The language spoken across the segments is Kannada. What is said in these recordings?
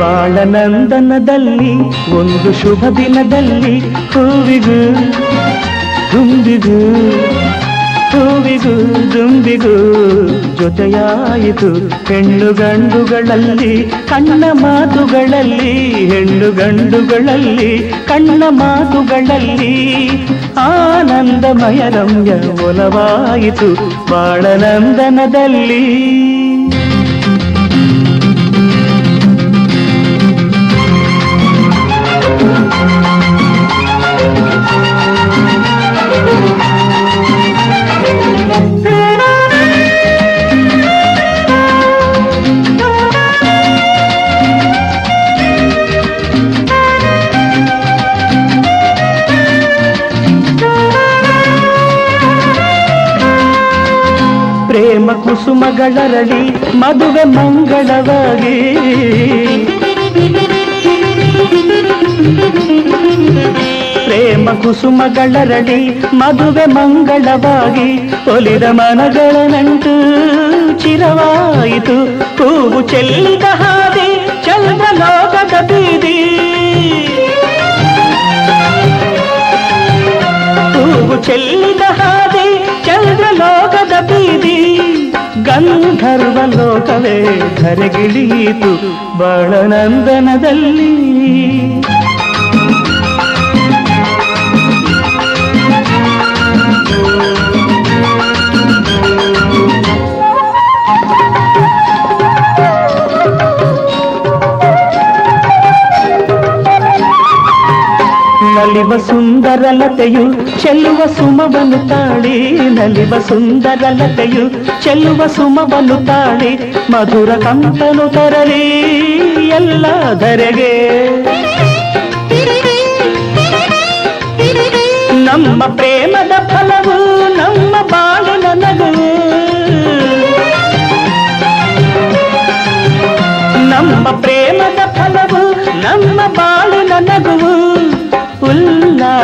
ಬಾಳನಂದನದಲ್ಲಿ ಒಂದು ಶುಭ ದಿನದಲ್ಲಿ ಹೂವಿಗೂ ದುಂಬಿಗೂ ಹೂವಿಗೂ ದುಂಬಿಗೂ ಜೊತೆಯಾಯಿತು ಹೆಣ್ಣು ಗಂಡುಗಳಲ್ಲಿ, ಕಣ್ಣ ಮಾತುಗಳಲ್ಲಿ, ಹೆಣ್ಣು ಗಂಡುಗಳಲ್ಲಿ, ಕಣ್ಣ ಮಾತುಗಳಲ್ಲಿ. ಆನಂದಮಯ ರಮ್ಯ ಒಲವಾಯಿತು ಬಾಳನಂದನದಲ್ಲಿ. ಕುಸುಮಗಳರಳಿ ಮದುವೆ ಮಂಗಳವಾಗಿ. ಪ್ರೇಮ ಕುಸುಮಗಳರಡಿ ಮದುವೆ ಮಂಗಳವಾಗಿ. ಒಲಿದ ಮನಗಳ ನಂಟು ಚಿರವಾಯಿತು. ಹೂವು ಚೆಲ್ಲಿದ ಹಾದಿ, ಚಂದ್ರ ಲೋಕದ ಬೀದಿ. ಹೂವು ಚೆಲ್ಲಿದ ಹಾದಿ, ಚಂದ್ರ ಲೋಕದ ಬೀದಿ. ಗಂಧರ್ವ ಲೋಕವೇ ಧರೆಗಿಳಿಯಿತು ಬಾಳನಂದನದಲ್ಲಿ. ನಲಿವ ಸುಂದರ ಲತೆಯು ಚೆಲ್ಲುವ ಸುಮವನು ತಾಳಿ, ನಲಿವ ಸುಂದರ ಲತೆಯು ಚೆಲ್ಲುವ ಸುಮವನು ತಾಳಿ, ಮಧುರ ಕಂಪನು ತರಲಿ ಎಲ್ಲ ಧರೆಗೆ. ನಮ್ಮ ಪ್ರೇಮದ ಫಲವು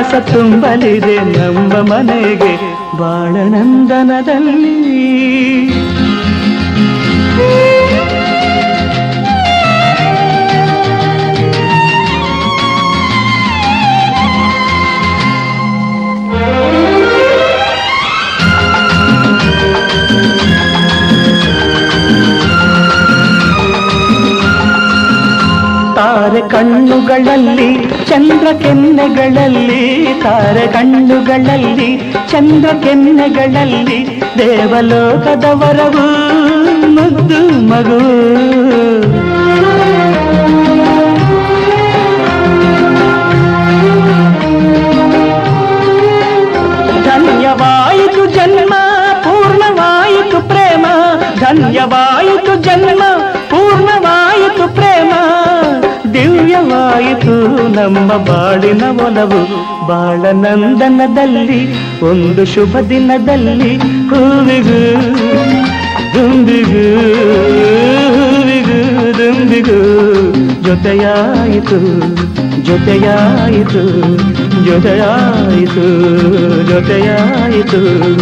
ಉಲ್ಲಾಸ ತುಂಬಲಿದೆ ನಮ್ಮ ಮನೆಗೆ ಬಾಳನಂದನದಲ್ಲಿ. ತಾರೆ ಕಣ್ಣುಗಳಲ್ಲಿ ಚಂದ್ರ ಕೆನ್ನೆಗಳಲ್ಲಿ ತಾರೆ ಕಣ್ಣುಗಳಲ್ಲಿ ಚಂದ್ರ ಕೆನ್ನೆಗಳಲ್ಲಿ ದೇವಲೋಕದ ವರವು ಮುದ್ದು ಮಗು ಧನ್ಯವಾಯಿತು ಜನ್ಮ ಪೂರ್ಣವಾಯಿತು ಪ್ರೇಮ ಧನ್ಯವಾಯಿತು ಜನ್ಮ ದಿವ್ಯವಾಯಿತು ನಮ್ಮ ಬಾಳಿನ ಒಲವು ಬಾಳನಂದನದಲ್ಲಿ, ಒಂದು ಶುಭ ದಿನದಲ್ಲಿ ಹೂವಿಗೂ, ದುಂಬಿಗೂ, ಹೂವಿಗೂ ಜೊತೆಯಾಯಿತು ಜೊತೆಯಾಯಿತು ಜೊತೆಯಾಯಿತು ಜೊತೆಯಾಯಿತು.